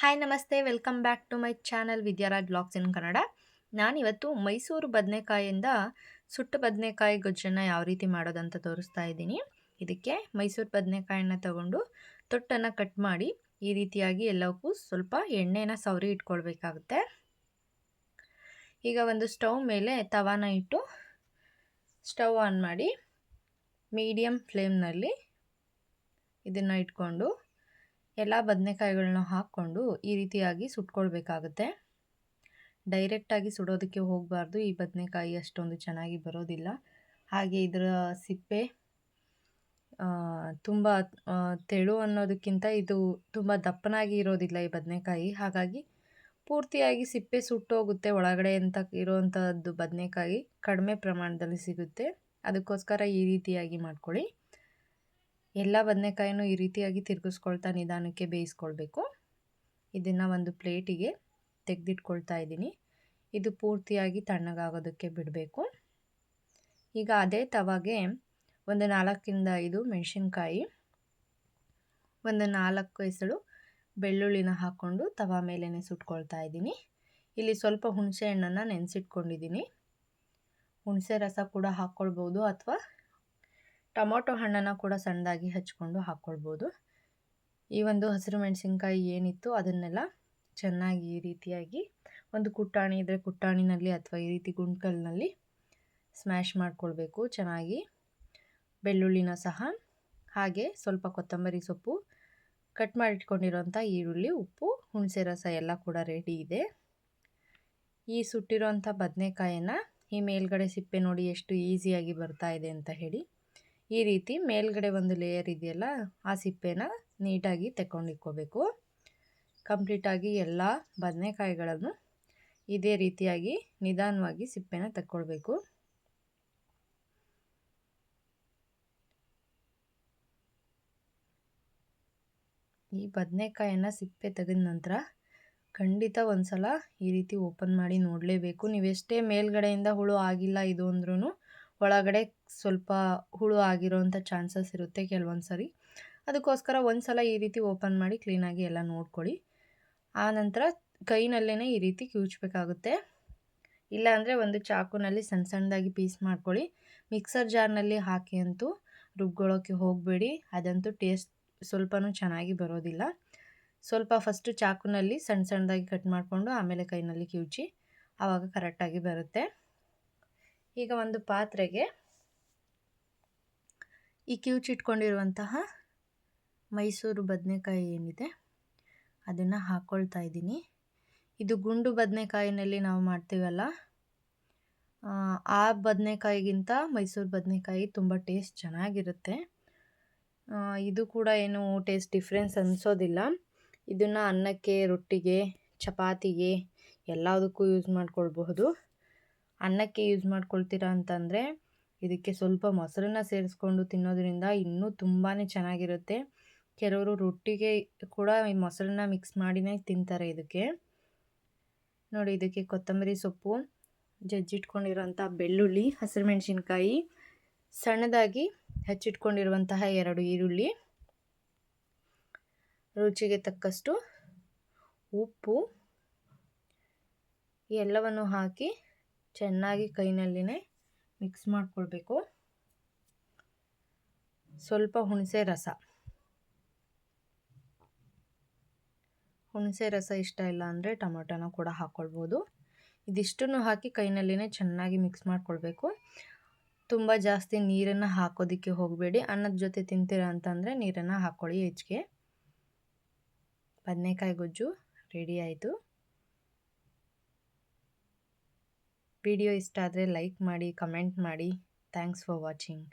Hi ನಮಸ್ತೆ. Welcome back to my channel Vidyaraj blogs in Kannada ನಾನಿವತ್ತು ಮೈಸೂರು ಬದನೆಕಾಯಿಂದ ಸುಟ್ಟು ಬದನೆಕಾಯಿ ಗೊಜ್ಜನ್ನು ಯಾವ ರೀತಿ ಮಾಡೋದಂತ ತೋರಿಸ್ತಾ ಇದ್ದೀನಿ. ಇದಕ್ಕೆ ಮೈಸೂರು ಬದನೆಕಾಯನ್ನ ತಗೊಂಡು ತೊಟ್ಟನ್ನು ಕಟ್ ಮಾಡಿ ಈ ರೀತಿಯಾಗಿ ಎಲ್ಲವಕ್ಕೂ ಸ್ವಲ್ಪ ಎಣ್ಣೆನ ಸವರಿ ಇಟ್ಕೊಳ್ಬೇಕಾಗುತ್ತೆ. ಈಗ ಒಂದು ಸ್ಟವ್ ಮೇಲೆ ತವಾನ ಇಟ್ಟು ಸ್ಟವ್ ಆನ್ ಮಾಡಿ ಮೀಡಿಯಮ್ ಫ್ಲೇಮ್ನಲ್ಲಿ ಇದನ್ನು ಇಟ್ಕೊಂಡು ಎಲ್ಲ ಬದನೆಕಾಯಿಗಳನ್ನ ಹಾಕ್ಕೊಂಡು ಈ ರೀತಿಯಾಗಿ ಸುಟ್ಕೊಳ್ಬೇಕಾಗುತ್ತೆ. ಡೈರೆಕ್ಟಾಗಿ ಸುಡೋದಕ್ಕೆ ಹೋಗಬಾರ್ದು. ಈ ಬದನೆಕಾಯಿ ಅಷ್ಟೊಂದು ಚೆನ್ನಾಗಿ ಬರೋದಿಲ್ಲ. ಹಾಗೆ ಇದರ ಸಿಪ್ಪೆ ತುಂಬ ತೆಳು ಅನ್ನೋದಕ್ಕಿಂತ ಇದು ತುಂಬ ದಪ್ಪನಾಗಿ ಇರೋದಿಲ್ಲ ಈ ಬದನೆಕಾಯಿ. ಹಾಗಾಗಿ ಪೂರ್ತಿಯಾಗಿ ಸಿಪ್ಪೆ ಸುಟ್ಟೋಗುತ್ತೆ. ಒಳಗಡೆ ಅಂತ ಇರೋವಂಥದ್ದು ಬದನೆಕಾಯಿ ಕಡಿಮೆ ಪ್ರಮಾಣದಲ್ಲಿ ಸಿಗುತ್ತೆ. ಅದಕ್ಕೋಸ್ಕರ ಈ ರೀತಿಯಾಗಿ ಮಾಡ್ಕೊಳ್ಳಿ. ಎಲ್ಲ ಬದನೆಕಾಯನ್ನು ಈ ರೀತಿಯಾಗಿ ತಿರುಗಿಸ್ಕೊಳ್ತಾ ನಿಧಾನಕ್ಕೆ ಬೇಯಿಸ್ಕೊಳ್ಬೇಕು. ಇದನ್ನು ಒಂದು ಪ್ಲೇಟಿಗೆ ತೆಗೆದಿಟ್ಕೊಳ್ತಾ ಇದ್ದೀನಿ. ಇದು ಪೂರ್ತಿಯಾಗಿ ತಣ್ಣಗಾಗೋದಕ್ಕೆ ಬಿಡಬೇಕು. ಈಗ ಅದೇ ತವಾಗೆ ಒಂದು ನಾಲ್ಕಿಂದ ಐದು ಮೆಣಸಿನ್ಕಾಯಿ, ಒಂದು ನಾಲ್ಕು ಹೆಸಳು ಬೆಳ್ಳುಳ್ಳಿನ ಹಾಕ್ಕೊಂಡು ತವಾ ಮೇಲೇ ಸುಟ್ಕೊಳ್ತಾ ಇದ್ದೀನಿ. ಇಲ್ಲಿ ಸ್ವಲ್ಪ ಹುಣಸೆ ಹಣ್ಣನ್ನು ನೆನೆಸಿಟ್ಕೊಂಡಿದ್ದೀನಿ. ಹುಣಸೆ ರಸ ಕೂಡ ಹಾಕ್ಕೊಳ್ಬೋದು ಅಥವಾ ಟೊಮೊಟೊ ಹಣ್ಣನ್ನು ಕೂಡ ಸಣ್ಣದಾಗಿ ಹಚ್ಕೊಂಡು ಹಾಕ್ಕೊಳ್ಬೋದು ಈ ಒಂದು ಹಸಿರು ಮೆಣಸಿನ್ಕಾಯಿ ಏನಿತ್ತು ಅದನ್ನೆಲ್ಲ ಚೆನ್ನಾಗಿ ಈ ರೀತಿಯಾಗಿ ಒಂದು ಕುಟ್ಟಾಣಿ ಇದ್ದರೆ ಕುಟ್ಟಾಣಿನಲ್ಲಿ ಅಥವಾ ಈ ರೀತಿ ಗುಂಡ್ಕಲ್ನಲ್ಲಿ ಸ್ಮ್ಯಾಶ್ ಮಾಡಿಕೊಳ್ಬೇಕು. ಚೆನ್ನಾಗಿ ಬೆಳ್ಳುಳ್ಳಿನ ಸಹ, ಹಾಗೆ ಸ್ವಲ್ಪ ಕೊತ್ತಂಬರಿ ಸೊಪ್ಪು ಕಟ್ ಮಾಡಿಟ್ಕೊಂಡಿರೋಂಥ ಈರುಳ್ಳಿ, ಉಪ್ಪು, ಹುಣಸೆ ರಸ ಎಲ್ಲ ಕೂಡ ರೆಡಿ ಇದೆ. ಈ ಸುಟ್ಟಿರೋಂಥ ಬದನೆಕಾಯನ್ನು ಈ ಮೇಲ್ಗಡೆ ಸಿಪ್ಪೆ ನೋಡಿ ಎಷ್ಟು ಈಸಿಯಾಗಿ ಬರ್ತಾ ಇದೆ ಅಂತ ಹೇಳಿ. ಈ ರೀತಿ ಮೇಲ್ಗಡೆ ಒಂದು ಲೇಯರ್ ಇದೆಯಲ್ಲ, ಆ ಸಿಪ್ಪೆನ ನೀಟಾಗಿ ತೆಕ್ಕೊಂಡಿಕ್ಕೋಬೇಕು ಕಂಪ್ಲೀಟಾಗಿ ಎಲ್ಲ ಬದನೆಕಾಯಿಗಳನ್ನು ಇದೇ ರೀತಿಯಾಗಿ ನಿಧಾನವಾಗಿ ಸಿಪ್ಪೆನ ತಕ್ಕೊಳ್ಬೇಕು. ಈ ಬದನೆಕಾಯನ್ನು ಸಿಪ್ಪೆ ತೆಗೆದ ನಂತರ ಖಂಡಿತ ಒಂದು ಸಲ ಈ ರೀತಿ ಓಪನ್ ಮಾಡಿ ನೋಡಲೇಬೇಕು. ನೀವೆಷ್ಟೇ ಮೇಲ್ಗಡೆಯಿಂದ ಹುಳು ಆಗಿಲ್ಲ ಇದು ಅಂದ್ರೂ ಒಳಗಡೆ ಸ್ವಲ್ಪ ಹುಳು ಆಗಿರೋವಂಥ ಚಾನ್ಸಸ್ ಇರುತ್ತೆ ಕೆಲವೊಂದು ಸರಿ. ಅದಕ್ಕೋಸ್ಕರ ಒಂದು ಸಲ ಈ ರೀತಿ ಓಪನ್ ಮಾಡಿ ಕ್ಲೀನಾಗಿ ಎಲ್ಲ ನೋಡ್ಕೊಳ್ಳಿ. ಆ ನಂತರ ಕೈನಲ್ಲೇ ಈ ರೀತಿ ಕಿವುಚಬೇಕಾಗುತ್ತೆ ಇಲ್ಲಾಂದರೆ ಒಂದು ಚಾಕುನಲ್ಲಿ ಸಣ್ಣ ಸಣ್ಣದಾಗಿ ಪೀಸ್ ಮಾಡ್ಕೊಳ್ಳಿ. ಮಿಕ್ಸರ್ ಜಾರ್ನಲ್ಲಿ ಹಾಕಿ ಅಂತೂ ರುಬ್ಕೊಳ್ಳೋಕ್ಕೆ ಹೋಗಬೇಡಿ. ಅದಂತೂ ಟೇಸ್ಟ್ ಸ್ವಲ್ಪನೂ ಚೆನ್ನಾಗಿ ಬರೋದಿಲ್ಲ. ಸ್ವಲ್ಪ ಫಸ್ಟು ಚಾಕುನಲ್ಲಿ ಸಣ್ಣ ಸಣ್ಣದಾಗಿ ಕಟ್ ಮಾಡಿಕೊಂಡು ಆಮೇಲೆ ಕೈನಲ್ಲಿ ಕಿವುಚಿ ಆವಾಗ ಕರೆಕ್ಟಾಗಿ ಬರುತ್ತೆ. ಈಗ ಒಂದು ಪಾತ್ರೆಗೆ ಈ ಕಿವುಚಿಟ್ಕೊಂಡಿರುವಂತಹ ಮೈಸೂರು ಬದನೆಕಾಯಿ ಏನಿದೆ, ಅದನ್ನು ಹಾಕ್ಕೊಳ್ತಾ ಇದ್ದೀನಿ. ಇದು ಗುಂಡು ಬದನೆಕಾಯಿನಲ್ಲಿ ನಾವು ಮಾಡ್ತೀವಲ್ಲ, ಆ ಬದನೆಕಾಯಿಗಿಂತ ಮೈಸೂರು ಬದನೆಕಾಯಿ ತುಂಬ ಟೇಸ್ಟ್ ಚೆನ್ನಾಗಿರುತ್ತೆ. ಇದು ಕೂಡ ಏನು ಟೇಸ್ಟ್ ಡಿಫ್ರೆನ್ಸ್ ಅನಿಸೋದಿಲ್ಲ. ಇದನ್ನು ಅನ್ನಕ್ಕೆ, ರೊಟ್ಟಿಗೆ, ಚಪಾತಿಗೆ ಎಲ್ಲದಕ್ಕೂ ಯೂಸ್ ಮಾಡ್ಕೊಳ್ಬಹುದು. ಅನ್ನಕ್ಕೆ ಯೂಸ್ ಮಾಡ್ಕೊಳ್ತೀರಾ ಅಂತಂದರೆ, ಇದಕ್ಕೆ ಸ್ವಲ್ಪ ಮೊಸರನ್ನ ಸೇರಿಸ್ಕೊಂಡು ತಿನ್ನೋದ್ರಿಂದ ಇನ್ನೂ ತುಂಬಾ ಚೆನ್ನಾಗಿರುತ್ತೆ. ಕೆಲವರು ರೊಟ್ಟಿಗೆ ಕೂಡ ಈ ಮೊಸರನ್ನ ಮಿಕ್ಸ್ ಮಾಡಿನೇ ತಿಂತಾರೆ ಇದಕ್ಕೆ. ನೋಡಿ, ಇದಕ್ಕೆ ಕೊತ್ತಂಬರಿ ಸೊಪ್ಪು ಜಜ್ಜಿಟ್ಕೊಂಡಿರುವಂಥ ಬೆಳ್ಳುಳ್ಳಿ ಹಸಿರು ಮೆಣಸಿನ್ಕಾಯಿ ಸಣ್ಣದಾಗಿ ಹಚ್ಚಿಟ್ಕೊಂಡಿರುವಂತಹ ಎರಡು ಈರುಳ್ಳಿ, ರುಚಿಗೆ ತಕ್ಕಷ್ಟು ಉಪ್ಪು ಎಲ್ಲವನ್ನು ಹಾಕಿ ಚೆನ್ನಾಗಿ ಕೈನಲ್ಲಿನೇ ಮಿಕ್ಸ್ ಮಾಡಿಕೊಳ್ಬೇಕು. ಸ್ವಲ್ಪ ಹುಣಸೆ ರಸ. ಹುಣಸೆ ರಸ ಇಷ್ಟ ಇಲ್ಲ ಅಂದರೆ ಟೊಮೊಟೊನ ಕೂಡ ಹಾಕ್ಕೊಳ್ಬೋದು ಇದಿಷ್ಟನ್ನು ಹಾಕಿ ಕೈನಲ್ಲಿನೇ ಚೆನ್ನಾಗಿ ಮಿಕ್ಸ್ ಮಾಡಿಕೊಳ್ಬೇಕು. ತುಂಬ ಜಾಸ್ತಿ ನೀರನ್ನು ಹಾಕೋದಕ್ಕೆ ಹೋಗಬೇಡಿ. ಅನ್ನದ ಜೊತೆ ತಿಂತೀರ ಅಂತಂದರೆ ನೀರನ್ನು ಹಾಕ್ಕೊಳ್ಳಿ ಹೆಚ್ಚಿಗೆ ಬದನೆಕಾಯಿ ಗೊಜ್ಜು ರೆಡಿ ಆಯಿತು. ವಿಡಿಯೋ ಇಷ್ಟ ಆದರೆ ಲೈಕ್ ಮಾಡಿ ಕಮೆಂಟ್ ಮಾಡಿ. Thanks for watching.